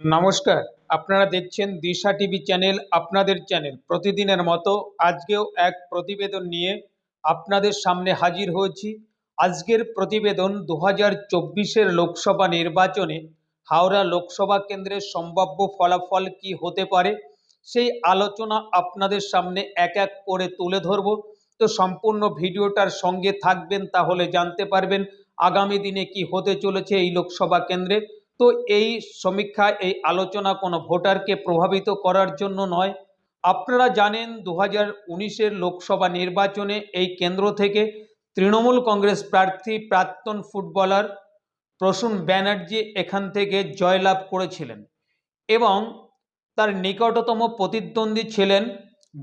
নমস্কার, আপনারা দেখছেন দিশা টিভি চ্যানেল আপনাদের চ্যানেল। প্রতিদিনের মতো আজকেও এক প্রতিবেদন নিয়ে আপনাদের সামনে হাজির হয়েছি। আজকের প্রতিবেদন দু হাজার চব্বিশের লোকসভা নির্বাচনে হাওড়া লোকসভা কেন্দ্রের সম্ভাব্য ফলাফল কি হতে পারে, সেই আলোচনা আপনাদের সামনে এক এক করে তুলে ধরব। তো সম্পূর্ণ ভিডিওটার সঙ্গে থাকবেন, তাহলে জানতে পারবেন আগামী দিনে কি হতে চলেছে এই লোকসভা কেন্দ্রে। তো এই সমীক্ষা, এই আলোচনা কোনো ভোটারকে প্রভাবিত করার জন্য নয়। আপনারা জানেন দু হাজার লোকসভা নির্বাচনে এই কেন্দ্র থেকে তৃণমূল কংগ্রেস প্রার্থী, প্রাক্তন ফুটবলার প্রসূন ব্যানার্জি এখান থেকে জয়লাভ করেছিলেন এবং তার নিকটতম প্রতিদ্বন্দ্বী ছিলেন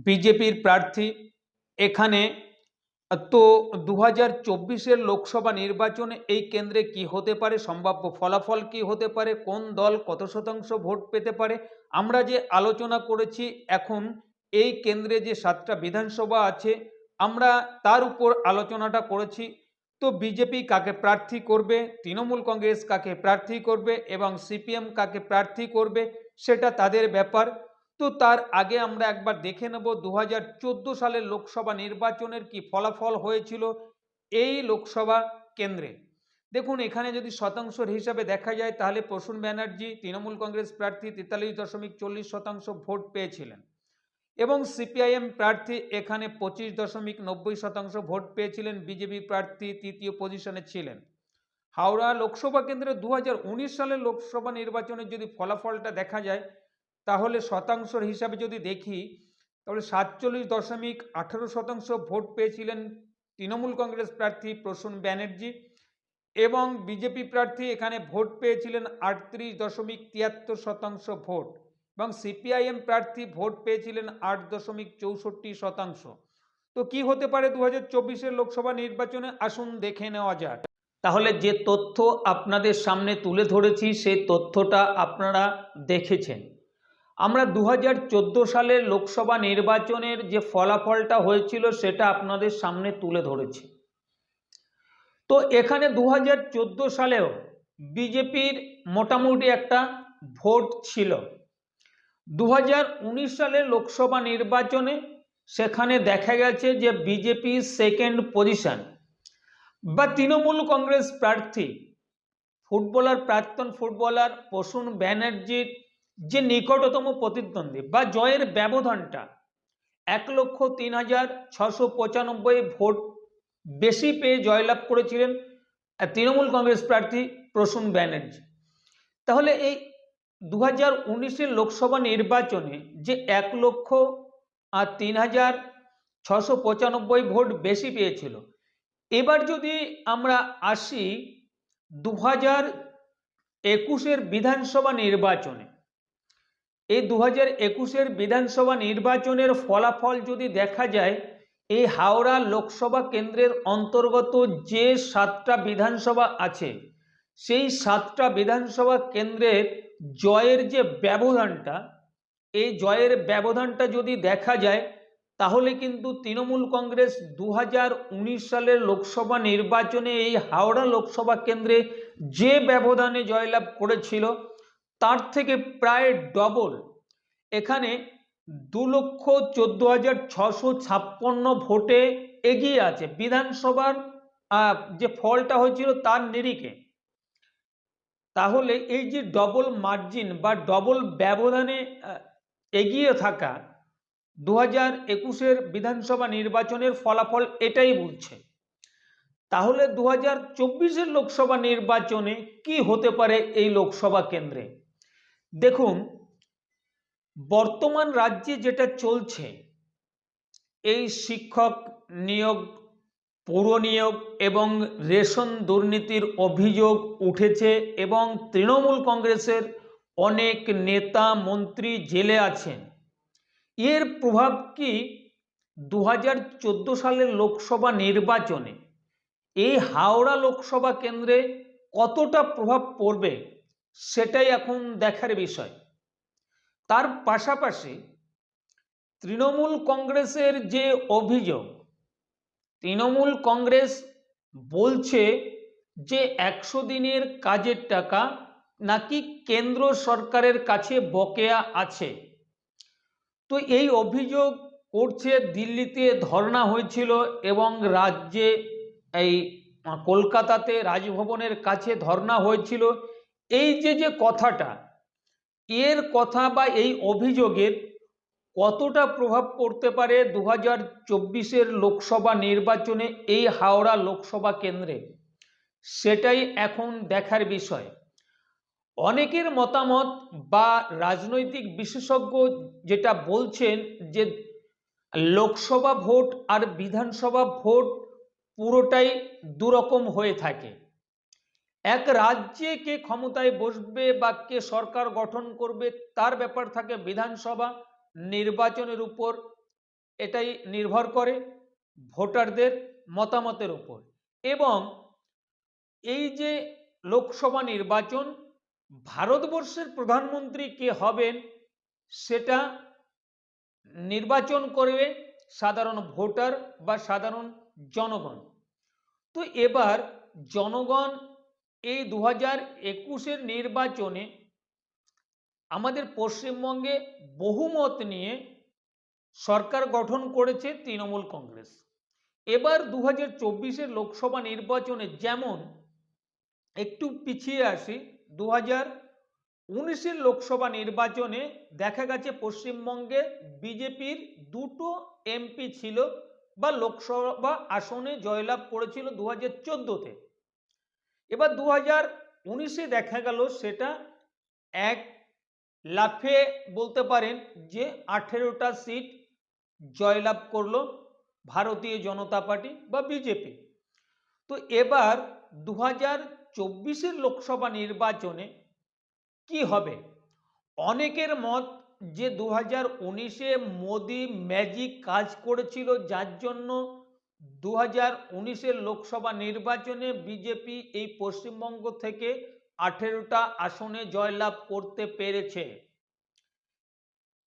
বিজেপির প্রার্থী। এখানে তো দু হাজার চব্বিশের লোকসভা নির্বাচনে এই কেন্দ্রে কি হতে পারে? সম্ভাব্য ফলাফল কি হতে পারে? কোন দল কত শতাংশ ভোট পেতে পারে? আমরা যে আলোচনা করেছি, এখন এই কেন্দ্রে যে সাতটা বিধানসভা আছে, আমরা তার উপর আলোচনাটা করেছি। তো বিজেপি কাকে প্রার্থী করবে? তৃণমূল কংগ্রেস কাকে প্রার্থী করবে? এবং সিপিএম কাকে প্রার্থী করবে? সেটা তাদের ব্যাপার। তো তার আগে আমরা একবার দেখে নেব দু হাজার চোদ্দ সালের লোকসভা নির্বাচনের কি ফলাফল হয়েছিল এই লোকসভা কেন্দ্রে। দেখুন, এখানে যদি শতাংশের হিসাবে দেখা যায়, তাহলে প্রসূন ব্যানার্জি, তৃণমূল কংগ্রেস প্রার্থী তেতাল্লিশ দশমিক চল্লিশ শতাংশ ভোট পেয়েছিলেন এবং সিপিআইএম প্রার্থী এখানে পঁচিশ দশমিক নব্বই শতাংশ ভোট পেয়েছিলেন, বিজেপি প্রার্থী তৃতীয় পজিশনে ছিলেন। হাওড়া লোকসভা কেন্দ্রে দু হাজার উনিশ সালের লোকসভা নির্বাচনের যদি ফলাফলটা দেখা যায় তাহলে শতাংশের হিসাবে যদি দেখি, তাহলে সাতচল্লিশ দশমিক আঠারো শতাংশ ভোট পেয়েছিলেন তৃণমূল কংগ্রেস প্রার্থী প্রসূন ব্যানার্জি এবং বিজেপি প্রার্থী এখানে ভোট পেয়েছিলেন আটত্রিশ দশমিক তিয়াত্তর শতাংশ ভোট এবং সিপিআইএম প্রার্থী ভোট পেয়েছিলেন আট দশমিক চৌষট্টি শতাংশ। তো কি হতে পারে দু হাজার লোকসভা নির্বাচনে? আসুন দেখে নেওয়া যাক। তাহলে যে তথ্য আপনাদের সামনে তুলে ধরেছি, সেই তথ্যটা আপনারা দেখেছেন। আমরা দু হাজার চোদ্দ সালের লোকসভা নির্বাচনের যে ফলাফলটা হয়েছিল সেটা আপনাদের সামনে তুলে ধরেছি। তো এখানে দু হাজার চোদ্দ সালেও বিজেপির মোটামুটি একটা ভোট ছিল। দু হাজার উনিশ সালের লোকসভা নির্বাচনে সেখানে দেখা গেছে যে বিজেপি সেকেন্ড পজিশন বা তৃণমূল কংগ্রেস প্রার্থী, ফুটবলার প্রাক্তন ফুটবলার প্রসূন ব্যানার্জির যে নিকটতম প্রতিদ্বন্দ্বী বা জয়ের ব্যবধানটা এক লক্ষ তিন হাজার ছশো পঁচানব্বই ভোট বেশি পেয়ে জয়লাভ করেছিলেন তৃণমূল কংগ্রেস প্রার্থী প্রসূন ব্যানার্জি। তাহলে এই দু হাজার উনিশের লোকসভা নির্বাচনে যে এক লক্ষ আর তিন হাজার ছশো পঁচানব্বই ভোট বেশি পেয়েছিল, এবার যদি আমরা আসি দু হাজার একুশের বিধানসভা নির্বাচনে এই দু হাজার একুশের বিধানসভা নির্বাচনের ফলাফল যদি দেখা যায়, এই হাওড়া লোকসভা কেন্দ্রের অন্তর্গত যে সাতটা বিধানসভা আছে, সেই সাতটা বিধানসভা কেন্দ্রের জয়ের যে ব্যবধানটা, এই জয়ের ব্যবধানটা যদি দেখা যায়, তাহলে কিন্তু তৃণমূল কংগ্রেস দু হাজার উনিশ সালের লোকসভা নির্বাচনে এই হাওড়া লোকসভা কেন্দ্রে যে ব্যবধানে জয়লাভ করেছিল তার থেকে প্রায় ডবল এখানে দু লক্ষ চোদ্দ হাজার ছশো ছাপ্পান্ন ভোটে এগিয়ে আছে বিধানসভার যে ফলটা হয়েছিল তার নিরিখে। তাহলে এই যে ডবল মার্জিন বা ডবল ব্যবধানে এগিয়ে থাকা দু হাজার একুশের বিধানসভা নির্বাচনের ফলাফল এটাই বলছে। তাহলে দু হাজার চব্বিশের লোকসভা নির্বাচনে কি হতে পারে এই লোকসভা কেন্দ্রে? দেখুন, বর্তমান রাজ্যে যেটা চলছে, এই শিক্ষক নিয়োগ, পৌর নিয়োগ এবং রেশন দুর্নীতির অভিযোগ উঠেছে এবং তৃণমূল কংগ্রেসের অনেক নেতা মন্ত্রী জেলে আছেন। এর প্রভাব কি দু হাজার চোদ্দ সালের লোকসভা নির্বাচনে? এই হাওড়া লোকসভা কেন্দ্রে কতটা প্রভাব পড়বে? সেটাই এখন দেখার বিষয়। তার পাশাপাশি তৃণমূল কংগ্রেসের যে অভিযোগ, তৃণমূল কংগ্রেস বলছে যে একশো দিনের কাজের টাকা নাকি কেন্দ্র সরকারের কাছে বকেয়া আছে। তো এই অভিযোগ করছে দিল্লিতে ধর্ণা হয়েছিল এবং রাজ্যে এই কলকাতাতে রাজভবনের কাছে ধর্ণা হয়েছিল এই যে যে কথাটা, এর কথা বা এই অভিযোগের কতটা প্রভাব পড়তে পারে দু হাজার চব্বিশের লোকসভা নির্বাচনে এই হাওড়া লোকসভা কেন্দ্রে? সেটাই এখন দেখার বিষয়। অনেকের মতামত বা রাজনৈতিক বিশেষজ্ঞ যেটা বলছেন যে, লোকসভা ভোট আর বিধানসভা ভোট পুরোটাই দুরকম হয়ে থাকে। এক রাজ্যে কে ক্ষমতায় বসবে বা কে সরকার গঠন করবে, তার ব্যাপার থাকে বিধানসভা, নির্বাচনের উপর। এটাই নির্ভর করে ভোটারদের মতামতের উপর। এবং এই যে লোকসভা নির্বাচন, ভারতবর্ষের প্রধানমন্ত্রী কে হবেন, সেটা নির্বাচন করবে সাধারণ ভোটার বা সাধারণ জনগণ। তো এবার জনগণ এই দু হাজার একুশের নির্বাচনে আমাদের পশ্চিমবঙ্গে বহুমত নিয়ে সরকার গঠন করেছে তৃণমূল কংগ্রেস। এবার দু হাজার চব্বিশের লোকসভা নির্বাচনে যেমন একটু পিছিয়ে আসি দু হাজার উনিশের লোকসভা নির্বাচনে দেখা গেছে পশ্চিমবঙ্গে বিজেপির দুটো এমপি ছিল বা লোকসভা আসনে জয়লাভ করেছিল দু হাজার চোদ্দোতে। এবার দু হাজার উনিশে দেখা গেল সেটা এক লাফে বলতে পারেন যে আঠেরোটা সিট জয়লাভ করল ভারতীয় জনতা পার্টি বা বিজেপি। তো এবার দু হাজার চব্বিশের লোকসভা নির্বাচনে কি হবে? অনেকের মত যে দু হাজার উনিশে মোদি ম্যাজিক কাজ করেছিল যার জন্য দু হাজার উনিশের লোকসভা নির্বাচনে বিজেপি এই পশ্চিমবঙ্গ থেকে আঠেরোটা আসনে জয়লাভ করতে পেরেছে।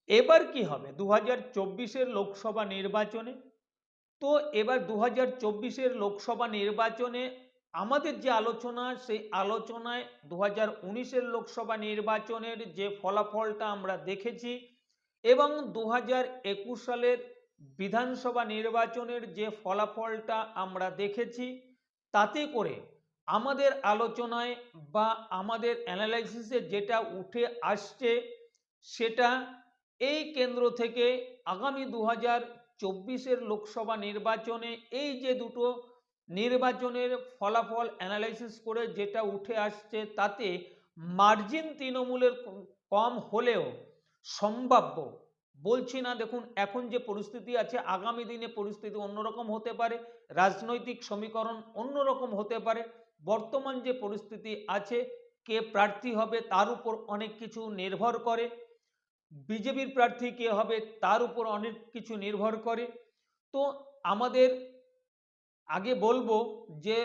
এবার কি হবে? দু হাজার লোকসভা নির্বাচনে? তো এবার দু হাজার লোকসভা নির্বাচনে আমাদের যে আলোচনা, সেই আলোচনায় দু হাজার লোকসভা নির্বাচনের যে ফলাফলটা আমরা দেখেছি এবং দু হাজার একুশ সালের বিধানসভা নির্বাচনের যে ফলাফলটা আমরা দেখেছি, তাতে করে আমাদের আলোচনায় বা আমাদের অ্যানালাইসিসে যেটা উঠে আসছে, সেটা এই কেন্দ্র থেকে আগামী দু হাজার চব্বিশের লোকসভা নির্বাচনে এই যে দুটো নির্বাচনের ফলাফল অ্যানালাইসিস করে যেটা উঠে আসছে, তাতে মার্জিন তৃণমূলের কম হলেও সম্ভাব্য বলছি না, দেখুন, এখন যে পরিস্থিতি আছে, আগামী দিনে পরিস্থিতি অন্যরকম হতে পারে, রাজনৈতিক সমীকরণ অন্যরকম হতে পারে, বর্তমান যে পরিস্থিতি আছে, কে প্রার্থী হবে তার উপর অনেক কিছু নির্ভর করে, বিজেপির প্রার্থী কে হবে তার উপর অনেক কিছু নির্ভর করে, তো আমাদের আগে বলব যে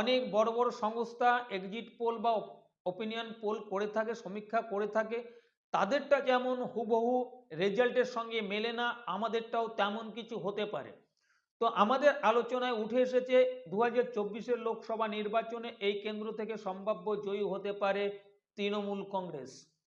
অনেক বড় বড় সংস্থা এক্সিট পোল বা ওপিনিয়ন পোল করে থাকে, সমীক্ষা করে থাকে তাদেরটা যেমন হুবহু রেজাল্টের সঙ্গে মেলে না, আমাদেরটাও তেমন কিছু হতে পারে। তো আমাদের আলোচনায় উঠে এসেছে দু হাজার লোকসভা নির্বাচনে এই কেন্দ্র থেকে সম্ভাব্য জয়ী হতে পারে তৃণমূল কংগ্রেস।